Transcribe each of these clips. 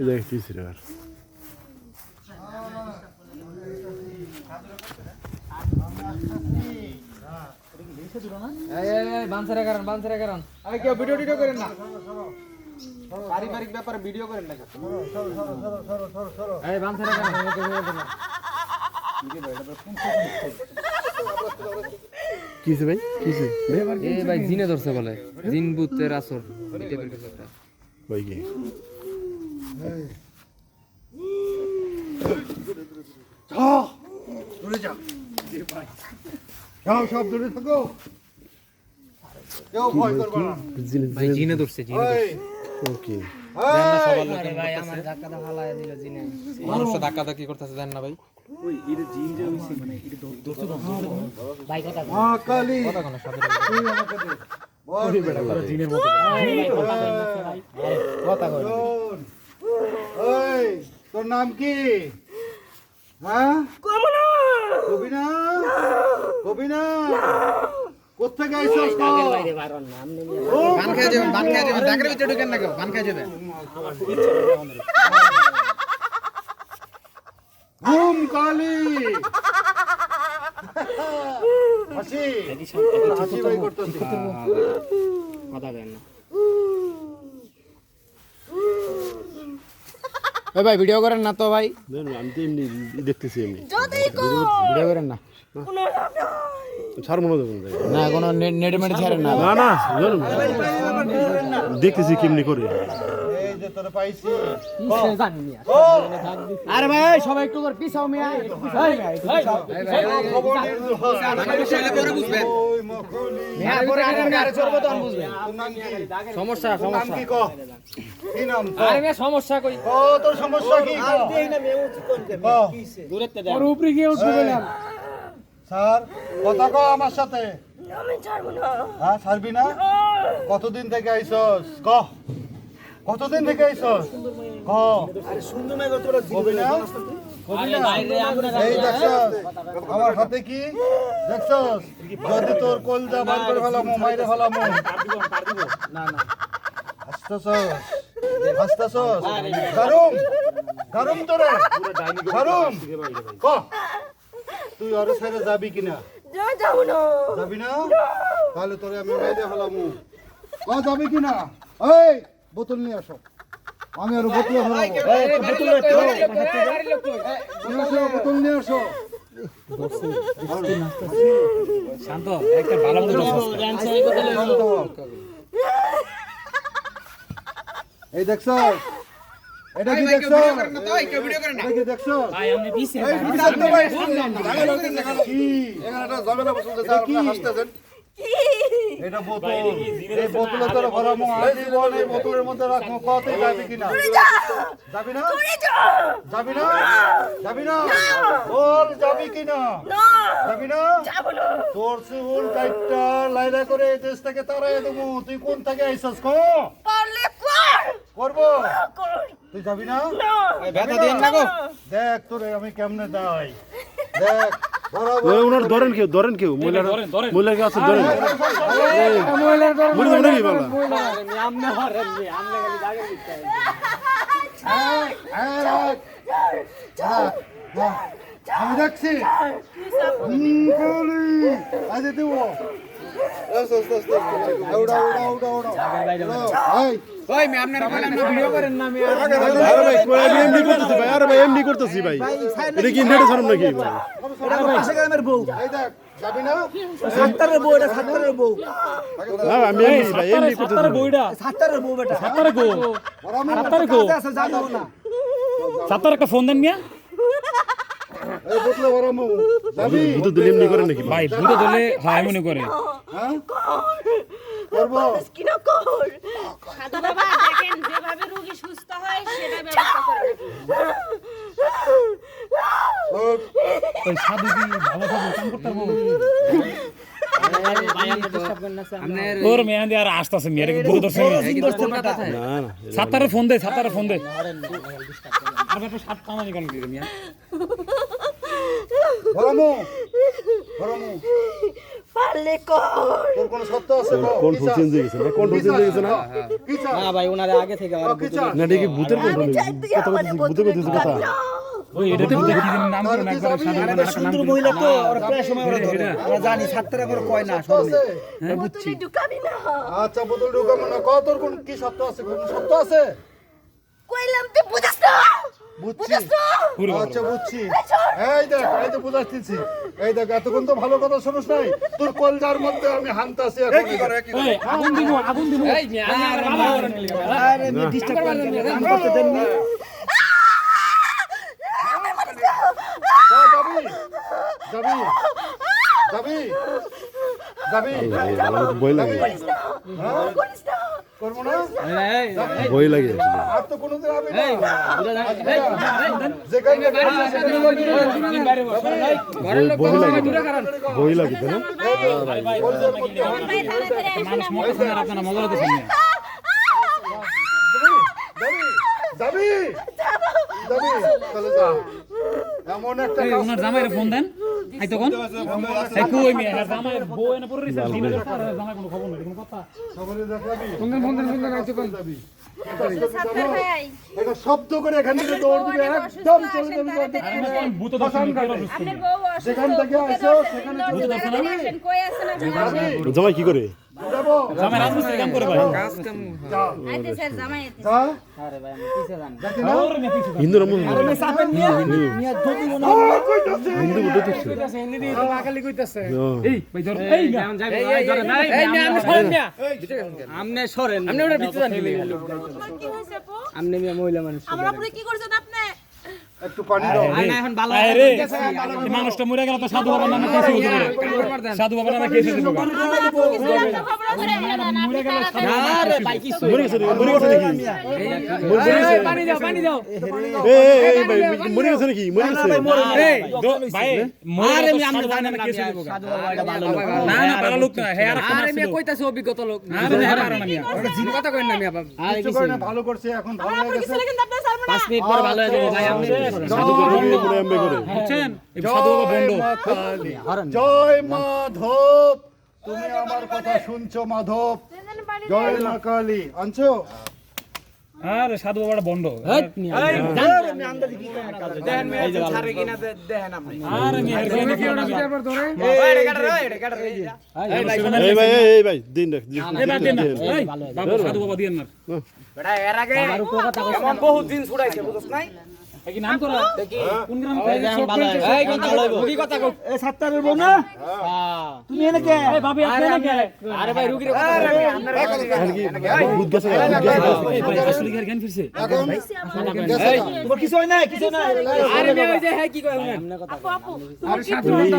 দেখ কি ছিল আর বানসারা কারণ বানসারা কারণ আরে কেউ ভিডিও টিডিও করেন না পারিবারিক ব্যাপারে ভিডিও করেন না এই বানসারা কারণ কিছে ভাই কিছে এ ভাই জিনে ধরছে বলে জিন ভূতের আসর এই টাইপের কিছু একটা ভাই কি যাও ধাক্কা ধাক্কা করতেছে জান না ভাই কথা কোনো সাথে তুই আমাকে দে বল জিনের মতো কথা কয় শোন। এই তোর নাম কি হ্যাঁ কবি না কবি না কোথেকে আইসস তো বান খেয়ে যাবেন বান খেয়ে যাবেন ঢাকার ভিতরে ঢুকেন না কেউ বান খেয়ে যাবেন ঘুম কালী হাসি হাসি ভাই করতেছি ভাই ভাই ভিডিও করেন না তো ভাই। আমি তো এমনি দেখতেছি এমনি। ভিডিও করেন না। ছাড় মনে ভাই। না কোনো নেট মেটে ছাড়েন না। না না। দেখতেছি কেমনি করে। যে তোর পাইছি। আরে ভাই সবাই একটু করে পিছাও মিয়া সমস্যা সমস্যা। কি ক? কি নাম? ক? আরে ভাই সমস্যা কই? ক তোর সমস্যা কি? ক? ক? ওর উপরে গিয়ে উঠবো বললাম স্যার কথা ক আমার সাথে। আমি ছাড়বো না। হ্যাঁ ছাড়বি না। কতদিন থেকে আইসস? ক? কতদিন থেকে আইসস আমার হাতে কি দেখছস যদি তোর কলজা বার করে ফেলাম মাইরে ফেলাম হাসতেছস হাসতেছস তোরে গারুম ক তুই আরও ছেড়ে যাবি কিনা যাবি না তাহলে তোরে আমি মাইরে ফেলাম ক যাবি কিনা এই বোতল নিয়ে আসো। আমি আরও বোতল বোতল নিয়ে আসো। বোতল নিয়ে আসো। শান্ত একটা ভালো মতো শান্ত হ। এই দেখছ? এটা কি দেখছ? এটা কি দেখছ? এই শান্ত ভাই, কি? এটা কি? এটা বোতল। এই বোতলে তোর ভরামো আজীবন এই বোতলের মধ্যে রাখব কত যাবি কিনা? যাবি না? যাবি না? যাবি না? বল যাবি কিনা? যাবি না? তোর চুল কাইটটা লাইলা করে এই দেশ থেকে তারাই দেবো। তুই কোন থেকে আইসস কো? পারলে কর! করব? তুই যাবি না? ব্যথা দিন না গো। দেখ তোরে আমি কেমনে দাই দেখ ওনার ধরেন কেউ ধরেন কেউ মহিলার মহিলার কেউ আছে ধরেন মহিলা মনে কি বলা এই, এই, রাখ। রাখ, রাখ। আমি দেখছি হুম, কালি। আজ দেবো আস্তে, আস্তে, আস্তে, আস্তে। উড়া, উড়া, উড়া, উড়া। ওই মে আপনার ভিডিও করেন না? মে আরে ভাই কই আমি এমনি ভাই এমনি করতেছি ভাই এটা কি নেটে ছাড়ুন নাকি ভাই এই দেখ, যাবি না? না আমি এমনি ভাই এমনি করতেছি বইটা সাতারে গো বরাবর গো সাতার একটা ফোন দেন মিয়া। এই বোতলে বরাবর। যাবি? দুটো দিলে এমনি করে নাকি ভাই? ভূতে ধরলে হয় মনে করে। হ্যাঁ? করব? কর? দেখেন রোগী সুস্থ হয় সেটা ব্যবস্থা করে ওঠ। ওই সাধু কি ভালো সাধু কাম করতে পারব আপনার ওর মেয়ান্দি আর আসতেছে মেয়ের ভূতে ধরছে মিয়া। কলকাতা থাকে না না সাতারে ফোন দে সাতারে ফোন দে। আর ব্যাপার সাত কামানি কেন দিবে মিয়া? বরাবর। বরাবর। পারলে কর। তোর কোনো সত্য আছে কহ, কোন কি চাস? গেছে না? কোন চেঞ্জ গেছে না? না ভাই ওনারে আগে থেকে না ভূতের কথা ভূতের কথা। ওই এটা ভূতে কি দিন নাম করো একবার সাধু একটা সুন্দর মহিলা তো ওরা প্রায় সময় ওরা ধরে আমরা জানি ছাত্ররা করে কয় না সত্য আছে? ঢুকাবি না আচ্ছা বোতল ঢুকাবো না কহ তোর কোন কি সত্য আছে কোন সত্য আছে কইলাম তুই বুঝিস না বুঝছি বুঝিস না পুরো আচ্ছা বুঝছি এই দেখ এই তো বুঝাচ্ছি এই দেখ এতক্ষণ তো ভালো কথা শুনিস নাই তোর কলজার মধ্যে আমি হানতাছি এখন এই, আগুন দিব আগুন দিব আরে ডিস্টার্ব করতে যাবি যাবি যাবি যাবি বই লাগে। করিস না করব না? বই লাগে। আর তো কোনোদিন হবে না। বই লাগে। বই লাগে না? মানুষ মতো শুনে আপনারা মজা হতে শুনে যাবি যাবি তাহলে যা এমন একটা ওনার জামাইরে ফোন দেন। আই তখন এই কই মিয়া হ্যাঁ জামাইয়ের বউ এনে পড়ে রইছে দিনের পর জামাই কোনো খবর নেই কোনো কথা। সবারই দেখাবি এটা শব্দ করে এখান থেকে দৌড় দিবে একদম চলে যাবি আরে করে। থেকে সেখানে। তাড়াতাড়ি আসেন, কই আছেন আপনি? আসেন। জামাই কি করে? জামাই রাজমিস্ত্রি কাম করে ভাই। যা আইতে স্যার জামাই আইতে আরে ভাই আমি পিছে জানি দেখি না। ওরে মিয়া পিছে হিন্দু রমন। হিন্দু কইতাছে এনে দিয়ে তো আকালি কইতাছে। এই ভাই ধর এই মিয়া এই এই ধরে নাই এই মিয়া আমনে সরেন। মিয়া আমনে সরেন। আমনে ওটা ভিতরে জানি কি আমনে মিয়া মহিলা মানুষ আমার কি একটু পানি দাও। এখন ভালো আরে মানুষটা মরে গেল তো সাধু বাবার নামে কেসে হতে পারে। সাধু বাবার নামে কেসে দিব আমার আপু কিছু একটা খবর ধরে দেন আপনি মরে গেল আরে ভাই কিছু মরে গেছে মরে গেছে নাকি মরে গেছে পানি দাও পানি দাও এই এই, এই ভাই মরে গেছে নাকি মরে গেছে ভাই মরে আরে গেল মিয়া তো আমনে সাধু বাবার নামে কেসে মিয়া দিব সাধু বাবা এটা ভালো লোক না না ভালো লোক না হ্যাঁ আরে মিয়া কইতাছে অভিজ্ঞতা লোক না আরে হ্যাঁ পারো না মিয়া ওটা জিন কথা কইন না মিয়া বাবা আরে কিছু না ভালো করছে এখন ভালো হয়ে গেছে। কিছু কিন্তু আপনার ছাড়বো না? 5 মিনিট পরে ভালো হয়ে যাবে ভাই। আপনি জয় মাধব। তুমি আমার কথা শুনছো মাধব। জয় মা কালী। আনছো? আরে সাধু বাবাটা বন্ধ বহুত দিন ছুড়াইছে বুঝছ নাই? কি নাম করা কোন গ্রাম এই কথা লইব কি কথা কও এ সাত্তারের বউ না তুমি এনে কে এই ভাবি আপনি না কে আরে ভাই রুগীর কথা আর ভূত গেছে ভূত গেছে এই ভাই আসলে কি জ্ঞান ফিরছে এখন তোমার কিছু হয় না কিছু না আরে মেয়ে ওই যে হ্যাঁ কি কয় এমনে আপু আপু তোমার কি এই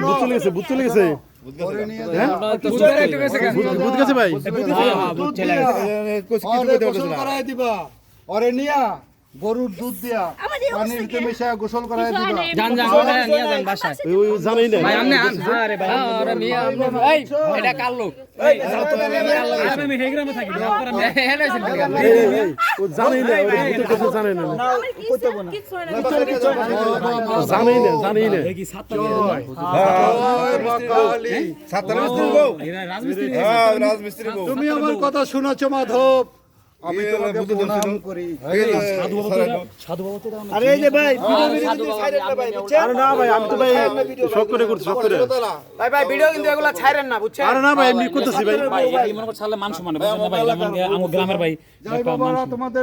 ভূত চলে গেছে ভূত চলে গেছে ওরে নিয়ে হ্যাঁ ভূত ভূত গেছে ভাই দুধ দিয়া ওরে গোসল করায় দিবা ওরে নিয়া গরুর দুধ দিয়া পানির গোসল করায় দিবা জান জান ওটা নিয়ে যান বাসায় ওই ওই জানাই না ভাই আমনে আরে ভাই আরে মিয়া এই এটা কাল লোক এই আমি থাকি আপনারা হেলে ও জানাই না কিছু না জানাই না জানাই না কি সাতটা জয় মা কালী এরা রাজমিস্ত্রি তুমি আমার কথা শুনেছো মাধব আমি তোমাকে প্রণাম করি। আরে এই যে ভাই ভিডিও ভিডিও ভাই আরে না ভাই আমি তো ভাই শক করে করছি শক করে। ভাই ভাই ভিডিও কিন্তু এগুলা ছাইরেন না বুঝছেন? আরে না ভাই এমনি করতেছি ভাই। ভাই এই মনে করছে মান সম্মান বুঝছেন না ভাই? আমার গ্রামের ভাই তোমাদের